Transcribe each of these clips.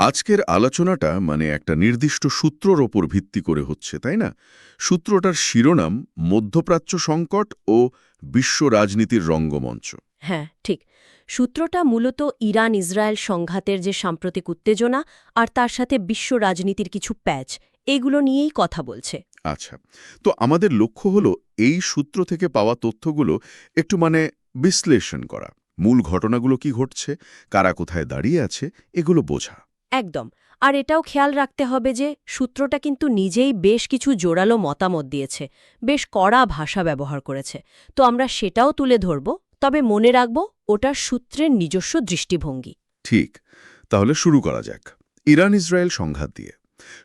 আজকের আলোচনাটা মানে একটা নির্দিষ্ট সূত্রর ওপর ভিত্তি করে হচ্ছে তাই না? সূত্রটার শিরোনাম মধ্যপ্রাচ্য সংকট ও বিশ্ব রাজনীতির রঙ্গমঞ্চ। হ্যাঁ ঠিক। সূত্রটা মূলত ইরান ইসরায়েল সংঘাতের যে সাম্প্রতিক উত্তেজনা আর তার সাথে বিশ্ব রাজনীতির কিছু প্যাচ এগুলো নিয়েই কথা বলছে। আচ্ছা তো আমাদের লক্ষ্য হলো এই সূত্র থেকে পাওয়া তথ্যগুলো একটু মানে বিশ্লেষণ করা। মূল ঘটনাগুলো কি ঘটছে কারা কোথায় দাঁড়িয়ে আছে এগুলো বোঝা। একদম। আর এটাও খেয়াল রাখতে হবে যে, সূত্রটা কিন্তু নিজেই বেশ কিছু জোরালো মতামত দিয়েছে, বেশ কড়া ভাষা ব্যবহার করেছে। তো আমরা সেটাও তুলে ধরব, তবে মনে রাখব ওটার সূত্রের নিজস্ব দৃষ্টিভঙ্গি। ঠিক, তাহলে শুরু করা যাক। ইরান ইসরায়েল সংঘাত দিয়ে।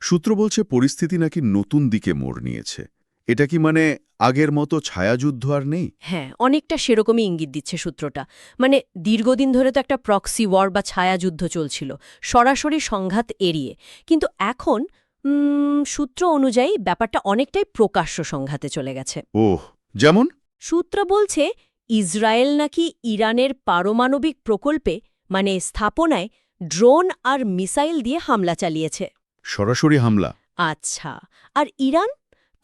সূত্র বলছে পরিস্থিতি নাকি নতুন দিকে মোড় নিয়েছে। এটা কি মানে আগের মতো ছায়াযুদ্ধ আর নেই? হ্যাঁ অনেকটা সেরকমই ইঙ্গিত দিচ্ছে সূত্রটা। মানে দীর্ঘদিন ধরে তো একটা প্রক্সি ওয়ার বা ছায়াযুদ্ধ চলছিল সরাসরি সংঘাত এড়িয়ে। কিন্তু এখন সূত্র অনুযায়ী ব্যাপারটা অনেকটাই প্রকাশ্য সংঘাতে চলে গেছে। ওহ যেমন? সূত্র বলছে ইসরায়েল নাকি ইরানের পারমাণবিক প্রকল্পে মানে স্থাপনায় ড্রোন আর মিসাইল দিয়ে হামলা চালিয়েছে। সরাসরি হামলা? আচ্ছা আর ইরান?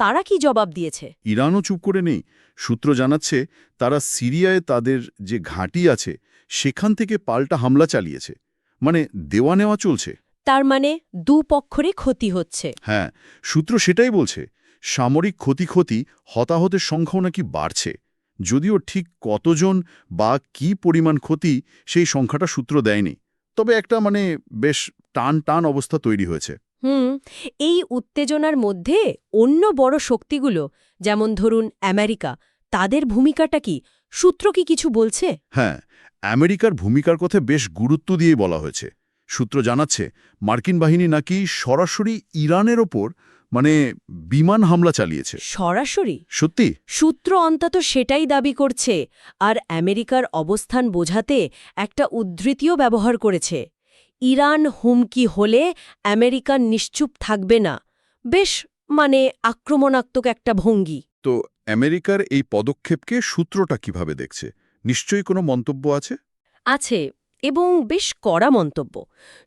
তারা কি জবাব দিয়েছে? ইরানও চুপ করে নেই। সূত্র জানাচ্ছে তারা সিরিয়ায় তাদের যে ঘাঁটি আছে সেখান থেকে পাল্টা হামলা চালিয়েছে। মানে দেওয়া নেওয়া চলছে। তার মানে দুপক্ষরই ক্ষতি হচ্ছে। হ্যাঁ সূত্র সেটাই বলছে সামরিক ক্ষতি ক্ষতি হতাহতের সংখ্যাও নাকি বাড়ছে। যদিও ঠিক কতজন বা কি পরিমাণ ক্ষতি সেই সংখ্যাটা সূত্র দেয়নি। তবে একটা মানে বেশ টান টান অবস্থা তৈরি হয়েছে। হুম এই উত্তেজনার মধ্যে অন্য বড় শক্তিগুলো যেমন ধরুন আমেরিকা তাদের ভূমিকাটা কি? সূত্র কি কিছু বলছে? হ্যাঁ আমেরিকার ভূমিকার কথা বেশ গুরুত্ব দিয়ে বলা হয়েছে। সূত্র জানাচ্ছে মার্কিন বাহিনী নাকি সরাসরি ইরানের ওপর মানে বিমান হামলা চালিয়েছে। সরাসরি? সত্যি? সূত্র অন্তত সেটাই দাবি করছে আর আমেরিকার অবস্থান বোঝাতে একটা উদ্ধৃতিও ব্যবহার করেছে। ইরান হুমকি হলে আমেরিকা নিশ্চুপ থাকবে না। বেশ মানে আক্রমণাত্মক একটা ভঙ্গি। তো আমেরিকার এই পদক্ষেপকে সূত্রটা কীভাবে দেখছে? নিশ্চয়ই কোনো মন্তব্য আছে? আছে এবং বেশ কড়া মন্তব্য।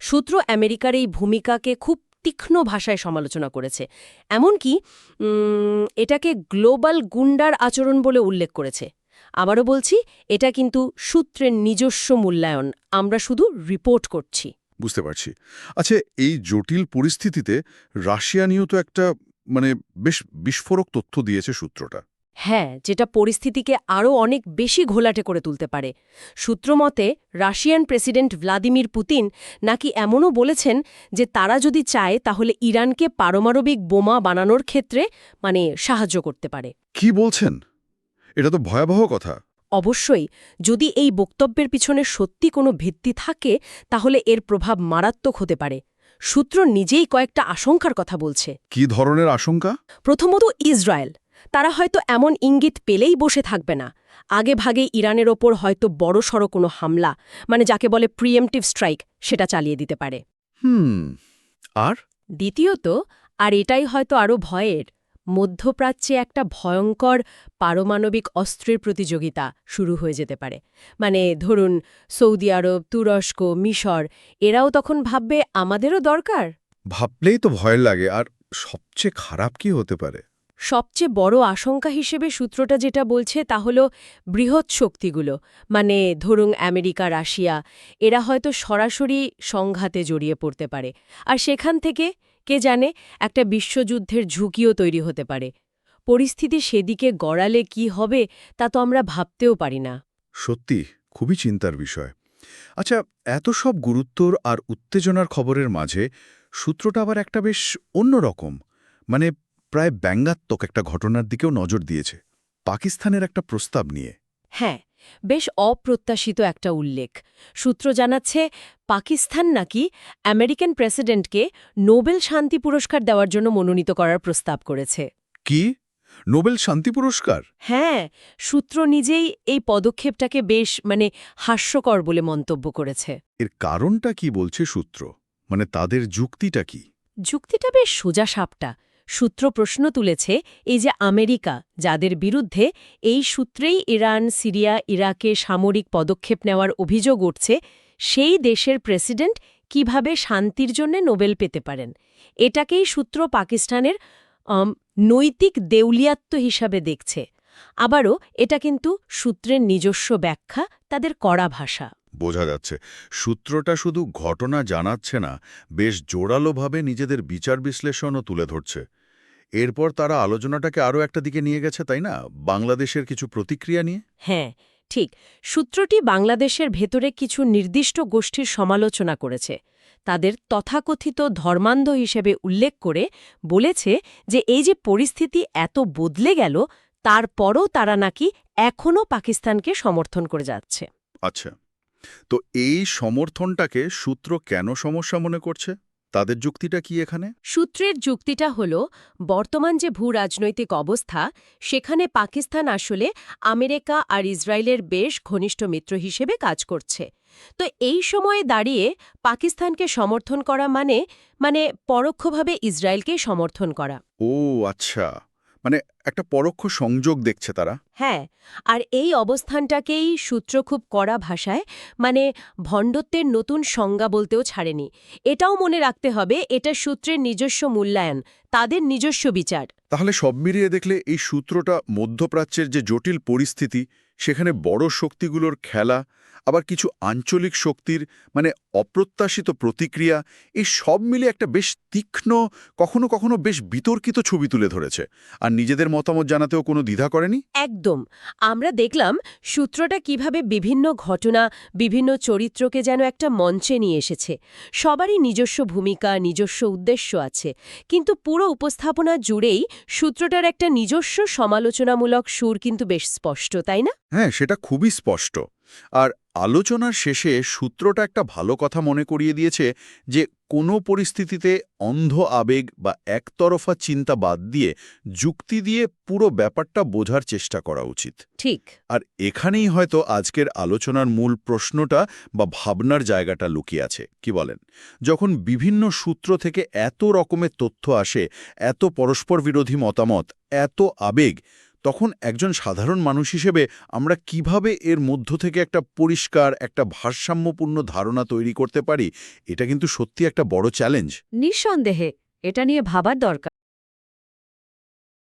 সূত্র আমেরিকার এই ভূমিকাকে খুব তীক্ষ্ণ ভাষায় সমালোচনা করেছে। এমনকি এটাকে গ্লোবাল গুন্ডার আচরণ বলে উল্লেখ করেছে। আবারও বলছি এটা কিন্তু সূত্রের নিজস্ব মূল্যায়ন। আমরা শুধু রিপোর্ট করছি। বুঝতে পারছি। আচ্ছা এই জটিল পরিস্থিতিতে রাশিয়া নিয়েও তো একটা মানে বেশ বিস্ফোরক তথ্য দিয়েছে সূত্রটা। হ্যাঁ যেটা পরিস্থিতিকে আরও অনেক বেশি ঘোলাটে করে তুলতে পারে। সূত্রমতে রাশিয়ান প্রেসিডেন্ট ভ্লাদিমির পুতিন নাকি এমনও বলেছেন যে তারা যদি চায় তাহলে ইরানকে পারমাণবিক বোমা বানানোর ক্ষেত্রে মানে সাহায্য করতে পারে। কি বলছেন? এটা তো ভয়াবহ কথা। অবশ্যই যদি এই বক্তব্যের পিছনে সত্যি কোনো ভিত্তি থাকে তাহলে এর প্রভাব মারাত্মক হতে পারে। সূত্র নিজেই কয়েকটা আশঙ্কার কথা বলছে। কি ধরনের আশঙ্কা? প্রথমত ইসরায়েল। তারা হয়তো এমন ইঙ্গিত পেলেই বসে থাকবে না। আগে ভাগে ইরানের ওপর হয়তো বড়সড় কোনো হামলা মানে যাকে বলে প্রিএমটিভ স্ট্রাইক সেটা চালিয়ে দিতে পারে। হুম আর? দ্বিতীয়ত আর এটাই হয়তো আরও ভয়ের মধ্যপ্রাচ্যে একটা ভয়ঙ্কর পারমাণবিক অস্ত্রের প্রতিযোগিতা শুরু হয়ে যেতে পারে। মানে ধরুন, সৌদি আরব, তুরস্ক, মিশর, এরাও তখন ভাববে আমাদেরও দরকার। ভাবলেই তো ভয় লাগে, আর সবচেয়ে খারাপ কি হতে পারে? সবচেয়ে বড় আশঙ্কা হিসেবে সূত্রটা যেটা বলছে তা হল বৃহৎ শক্তিগুলো। মানে ধরুন আমেরিকা, রাশিয়া, এরা হয়তো সরাসরি সংঘাতে জড়িয়ে পড়তে পারে। আর সেখান থেকে, কে জানে, একটা বিশ্বযুদ্ধের ঝুঁকিও তৈরি হতে পারে। পরিস্থিতি সেদিকে গড়ালে কি হবে তা তো আমরা ভাবতেও পারি না। সত্যি, খুবই চিন্তার বিষয়। আচ্ছা এত সব গুরুত্বর আর উত্তেজনার খবরের মাঝে সূত্রটা আবার একটা বেশ অন্যরকম। মানে প্রায় ব্যঙ্গাত্মক একটা ঘটনার দিকেও নজর দিয়েছে। পাকিস্তানের একটা প্রস্তাব নিয়ে। হ্যাঁ বেশ অপ্রত্যাশিত একটা উল্লেখ। সূত্র জানাচ্ছে পাকিস্তান নাকি আমেরিকান প্রেসিডেন্টকে নোবেল শান্তি পুরস্কার দেওয়ার জন্য মনোনীত করার প্রস্তাব করেছে। কি? নোবেল শান্তি পুরস্কার? হ্যাঁ সূত্র নিজেই এই পদক্ষেপটাকে বেশ মানে হাস্যকর বলে মন্তব্য করেছে। এর কারণটা কি বলছে সূত্র? মানে তাদের যুক্তিটা কি? যুক্তিটা বেশ সোজা সাপটা সূত্র প্রশ্ন তুলেছে, এই যে আমেরিকা, যাদের বিরুদ্ধে এই সূত্রেই ইরান, সিরিয়া, ইরাকে সামরিক পদক্ষেপ নেওয়ার অভিযোগ উঠছে, সেই দেশের প্রেসিডেন্ট কীভাবে শান্তির জন্য নোবেল পেতে পারেন? এটাকেই সূত্র পাকিস্তানের নৈতিক দেউলিয়াত্ব হিসাবে দেখছে। আবারও এটা কিন্তু সূত্রের নিজস্ব ব্যাখ্যা, তাদের কড়া ভাষা। বোঝা যাচ্ছে। সূত্রটা শুধু ঘটনা জানাচ্ছে না বেশ জোরালোভাবে নিজেদের বিচার বিশ্লেষণও তুলে ধরছে। এরপর তারা আলোচনাটাকে আরও একটা দিকে নিয়ে গেছে তাই না? বাংলাদেশের কিছু প্রতিক্রিয়া নিয়ে? হ্যাঁ ঠিক। সূত্রটি বাংলাদেশের ভেতরে কিছু নির্দিষ্ট গোষ্ঠীর সমালোচনা করেছে। তাদের তথাকথিত ধর্মান্ধ হিসেবে উল্লেখ করে বলেছে যে এই যে পরিস্থিতি এত বদলে গেল তারপরও তারা নাকি এখনও পাকিস্তানকে সমর্থন করে যাচ্ছে। আচ্ছা। তো এই সমর্থনটাকে সূত্র কেন সমস্যা মনে করছে? তাদের যুক্তিটা কি এখানে? সূত্রের যুক্তিটা হল বর্তমান যে ভূ রাজনৈতিক অবস্থা সেখানে পাকিস্তান আসলে আমেরিকা আর ইসরায়েলের বেশ ঘনিষ্ঠ মিত্র হিসেবে কাজ করছে। তো এই সময়ে দাঁড়িয়ে পাকিস্তানকে সমর্থন করা মানে মানে পরোক্ষভাবে ইসরায়েলকে সমর্থন করা। ও আচ্ছা। মানে একটা পরোক্ষ সংযোগ দেখছে তারা। হ্যাঁ আর এই অবস্থানটাকেই সূত্র খুব কড়া ভাষায় মানে ভণ্ডত্বের নতুন সংজ্ঞা বলতেও ছাড়েনি। এটাও মনে রাখতে হবে এটা সূত্রের নিজস্ব মূল্যায়ন তাদের নিজস্ব বিচার। তাহলে সব মিলিয়ে দেখলে এই সূত্রটা মধ্যপ্রাচ্যের যে জটিল পরিস্থিতি সেখানে বড় শক্তিগুলোর খেলা আবার কিছু আঞ্চলিক শক্তির মানে অপ্রত্যাশিত প্রতিক্রিয়া এই সব মিলে একটা বেশ তীক্ষ্ণ কখনো কখনো বেশ বিতর্কিত ছবি তুলে ধরেছে। আর নিজেদের মতামত জানাতেও কোনো দ্বিধা করেনি? একদম। আমরা দেখলাম সূত্রটা কীভাবে বিভিন্ন ঘটনা বিভিন্ন চরিত্রকে যেন একটা মঞ্চে নিয়ে এসেছে। সবারই নিজস্ব ভূমিকা নিজস্ব উদ্দেশ্য আছে। কিন্তু পুরো উপস্থাপনা জুড়েই সূত্রটার একটা নিজস্ব সমালোচনামূলক সুর কিন্তু বেশ স্পষ্ট তাই না? হ্যাঁ সেটা খুবই স্পষ্ট। আর আলোচনার শেষে সূত্রটা একটা ভালো কথা মনে করিয়ে দিয়েছে যে কোনো পরিস্থিতিতে অন্ধ আবেগ বা একতরফা চিন্তা বাদ দিয়ে যুক্তি দিয়ে পুরো ব্যাপারটা বোঝার চেষ্টা করা উচিত। ঠিক। আর এখানেই হয়তো আজকের আলোচনার মূল প্রশ্নটা বা ভাবনার জায়গাটা লুকিয়ে আছে। কি বলেন? যখন বিভিন্ন সূত্র থেকে এত রকমের তথ্য আসে এত পরস্পর বিরোধী মতামত এত আবেগ তখন একজন সাধারণ মানুষ হিসেবে আমরা কীভাবে এর মধ্য থেকে একটা পরিষ্কার, একটা ভারসাম্যপূর্ণ ধারণা তৈরি করতে পারি, এটা কিন্তু সত্যি একটা বড় চ্যালেঞ্জ নিঃসন্দেহে, এটা নিয়ে ভাবার দরকার।